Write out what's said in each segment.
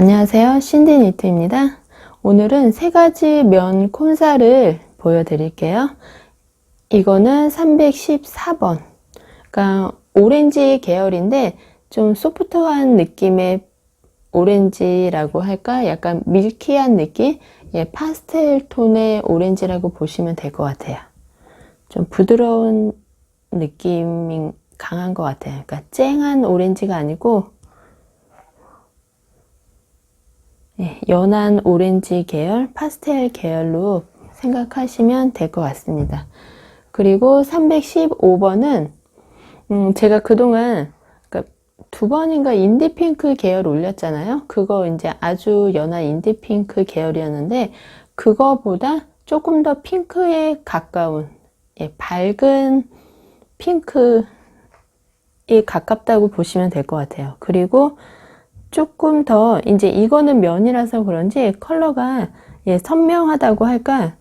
안녕하세요. 신디 니트입니다. 오늘은 세 가지 면 콘사를 보여드릴게요. 이거는 314번. 그러니까 오렌지 계열인데 좀 소프트한 느낌의 오렌지라고 할까? 약간 밀키한 느낌? 예, 파스텔 톤의 오렌지라고 보시면 될 것 같아요. 좀 부드러운 느낌이 강한 것 같아요. 그러니까 쨍한 오렌지가 아니고 예, 연한 오렌지 계열, 파스텔 계열로 생각하시면 될 것 같습니다. 그리고 315번은 음, 제가 그동안 그러니까 두 번인가 인디핑크 계열 올렸잖아요. 그거 이제 아주 연한 인디핑크 계열이었는데 그거보다 조금 더 핑크에 가까운 예, 밝은 핑크에 가깝다고 보시면 될 것 같아요. 그리고 조금 더 이제 이거는 면이라서 그런지 컬러가 예, 선명하다고 할까?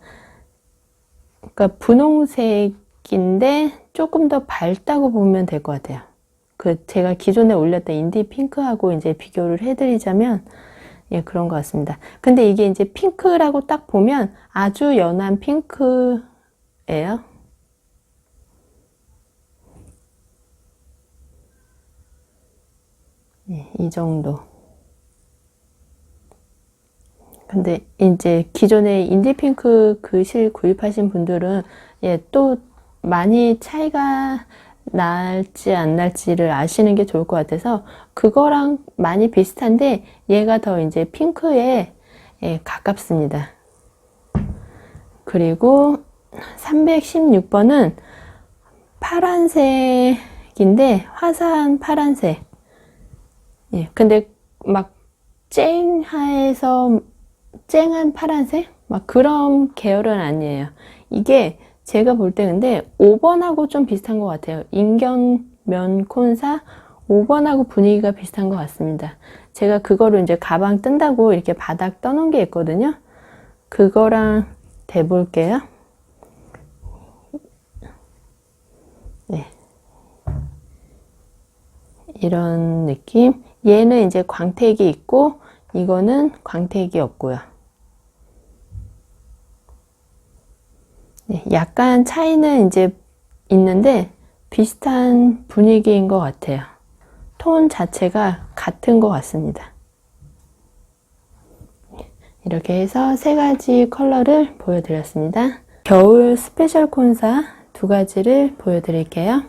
그러니까 분홍색인데 조금 더 밝다고 보면 될 것 같아요. 그 제가 기존에 올렸던 인디 핑크하고 이제 비교를 해드리자면 예 그런 것 같습니다. 근데 이게 이제 핑크라고 딱 보면 아주 연한 핑크예요. 예, 이 정도. 근데 이제 기존에 인디핑크 그 실 구입하신 분들은 예, 또 많이 차이가 날지 안 날지를 아시는 게 좋을 것 같아서 그거랑 많이 비슷한데 얘가 더 이제 핑크에 예, 가깝습니다. 그리고 316번은 파란색인데 화사한 파란색. 예, 근데 막 쨍하에서 쨍한 파란색? 막 그런 계열은 아니에요. 이게 제가 볼 때 근데 5번하고 좀 비슷한 것 같아요. 인견 면 콘사 5번하고 분위기가 비슷한 것 같습니다. 제가 그거를 이제 가방 뜬다고 이렇게 바닥 떠놓은 게 있거든요. 그거랑 대볼게요. 네. 이런 느낌. 얘는 이제 광택이 있고, 이거는 광택이 없고요. 네, 약간 차이는 이제 있는데 비슷한 분위기인 것 같아요. 톤 자체가 같은 것 같습니다. 이렇게 해서 세 가지 컬러를 보여드렸습니다. 겨울 스페셜 콘사 두 가지를 보여드릴게요.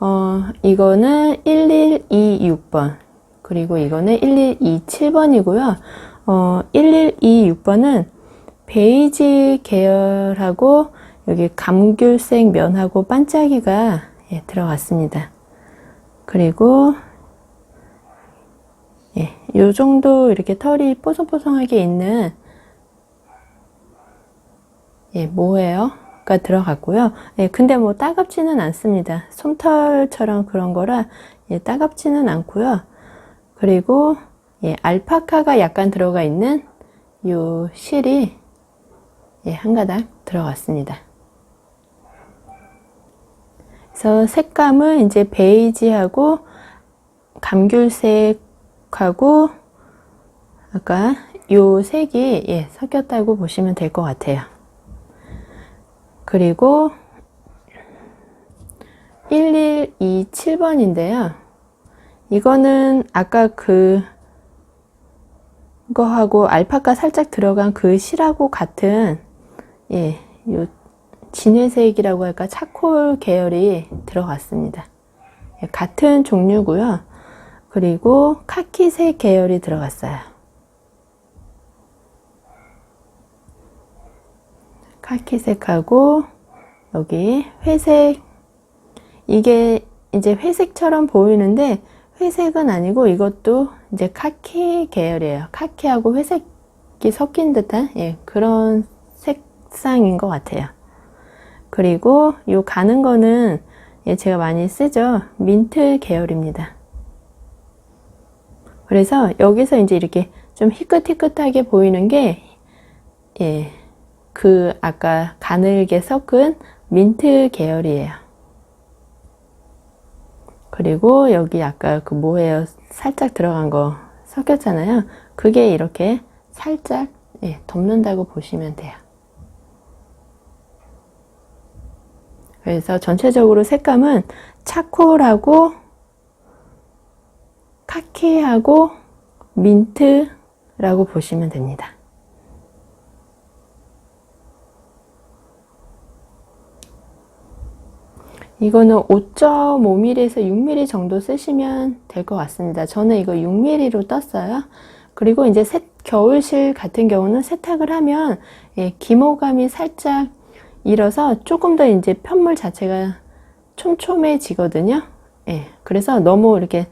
어, 이거는 1126번, 그리고 이거는 1127번이고요. 어, 1126번은 베이지 계열하고 여기 감귤색 면하고 반짝이가 예, 들어갔습니다. 그리고 예, 요 정도 이렇게 털이 뽀송뽀송하게 있는 예, 모헤어가 들어갔고요. 예, 근데 뭐 따갑지는 않습니다. 솜털처럼 그런 거라 예, 따갑지는 않고요. 그리고 예, 알파카가 약간 들어가 있는 요 실이 예, 한 가닥 들어갔습니다. 그래서 색감은 이제 베이지하고 감귤색하고 아까 요 색이 예, 섞였다고 보시면 될 것 같아요. 그리고 1127번인데요. 이거는 아까 그 거하고 알파카 살짝 들어간 그 실하고 같은 예, 요 진회색이라고 할까 차콜 계열이 들어갔습니다. 예, 같은 종류고요. 그리고 카키색 계열이 들어갔어요. 카키색하고 여기 회색 이게 이제 회색처럼 보이는데 회색은 아니고 이것도 이제 카키 계열이에요. 카키하고 회색이 섞인 듯한 예, 그런 색상인 것 같아요. 그리고 요 가는 거는 예, 제가 많이 쓰죠. 민트 계열입니다. 그래서 여기서 이제 이렇게 좀 희끗희끗하게 보이는 게 예, 그 아까 가늘게 섞은 민트 계열이에요. 그리고 여기 아까 그 모헤어 살짝 들어간 거 섞였잖아요. 그게 이렇게 살짝 예, 덮는다고 보시면 돼요. 그래서 전체적으로 색감은 차콜하고 카키하고 민트라고 보시면 됩니다. 이거는 5.5mm에서 6mm 정도 쓰시면 될 것 같습니다. 저는 이거 6mm로 떴어요. 그리고 이제 세, 겨울실 같은 경우는 세탁을 하면 예, 기모감이 살짝 일어서 조금 더 이제 편물 자체가 촘촘해지거든요. 예, 그래서 너무 이렇게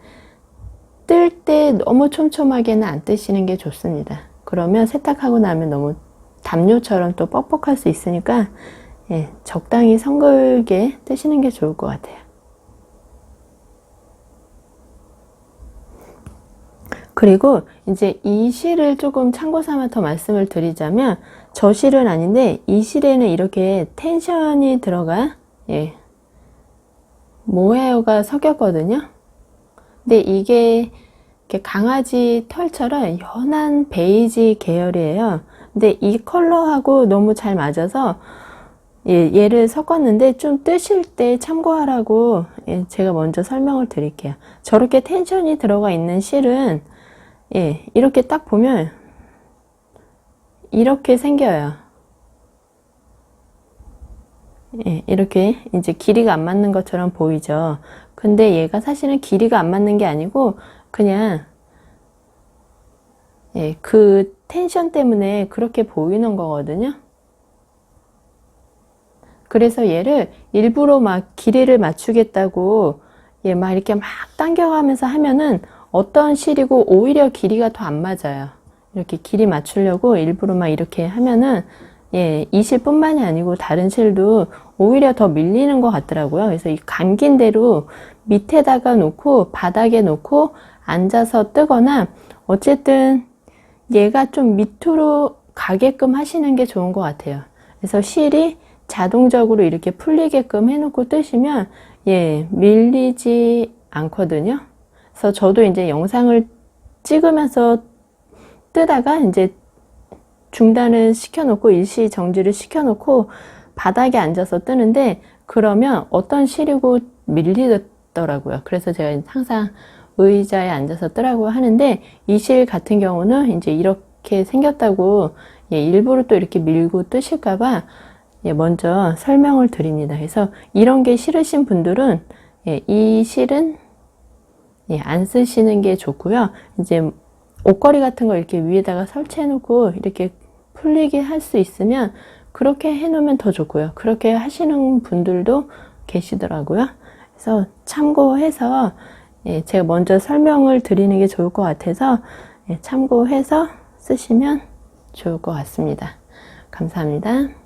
뜰 때 너무 촘촘하게는 안 뜨시는 게 좋습니다. 그러면 세탁하고 나면 너무 담요처럼 또 뻑뻑할 수 있으니까 예, 적당히 성글게 뜨시는 게 좋을 것 같아요. 그리고 이제 이 실을 조금 참고 삼아 더 말씀을 드리자면 저 실은 아닌데 이 실에는 이렇게 텐션이 들어가 예, 모헤어가 섞였거든요. 근데 이게 강아지 털처럼 연한 베이지 계열이에요. 근데 이 컬러하고 너무 잘 맞아서 예, 얘를 섞었는데 좀 뜨실 때 참고하라고 예, 제가 먼저 설명을 드릴게요. 저렇게 텐션이 들어가 있는 실은 예, 이렇게 딱 보면 이렇게 생겨요. 예, 이렇게 이제 길이가 안 맞는 것처럼 보이죠. 근데 얘가 사실은 길이가 안 맞는 게 아니고 그냥 예, 그 텐션 때문에 그렇게 보이는 거거든요. 그래서 얘를 일부러 막 길이를 맞추겠다고 얘 막 이렇게 막 당겨가면서 하면은 어떤 실이고 오히려 길이가 더 안 맞아요. 이렇게 길이 맞추려고 일부러 막 이렇게 하면은 예, 이 실뿐만이 아니고 다른 실도 오히려 더 밀리는 것 같더라고요. 그래서 이 감긴 대로 밑에다가 놓고 바닥에 놓고 앉아서 뜨거나 어쨌든 얘가 좀 밑으로 가게끔 하시는 게 좋은 것 같아요. 그래서 실이 자동적으로 이렇게 풀리게끔 해놓고 뜨시면 예 밀리지 않거든요. 그래서 저도 이제 영상을 찍으면서 뜨다가 이제 중단을 시켜놓고 일시 정지를 시켜놓고 바닥에 앉아서 뜨는데 그러면 어떤 실이고 밀리더라고요. 그래서 제가 항상 의자에 앉아서 뜨라고 하는데 이 실 같은 경우는 이제 이렇게 생겼다고 예, 일부러 또 이렇게 밀고 뜨실까봐 예, 먼저 설명을 드립니다. 그래서 이런 게 싫으신 분들은 예, 이 실은 예, 안 쓰시는 게 좋고요. 이제 옷걸이 같은 거 이렇게 위에다가 설치해 놓고 이렇게 풀리게 할 수 있으면 그렇게 해 놓으면 더 좋고요. 그렇게 하시는 분들도 계시더라고요. 그래서 참고해서 예, 제가 먼저 설명을 드리는 게 좋을 것 같아서 예, 참고해서 쓰시면 좋을 것 같습니다. 감사합니다.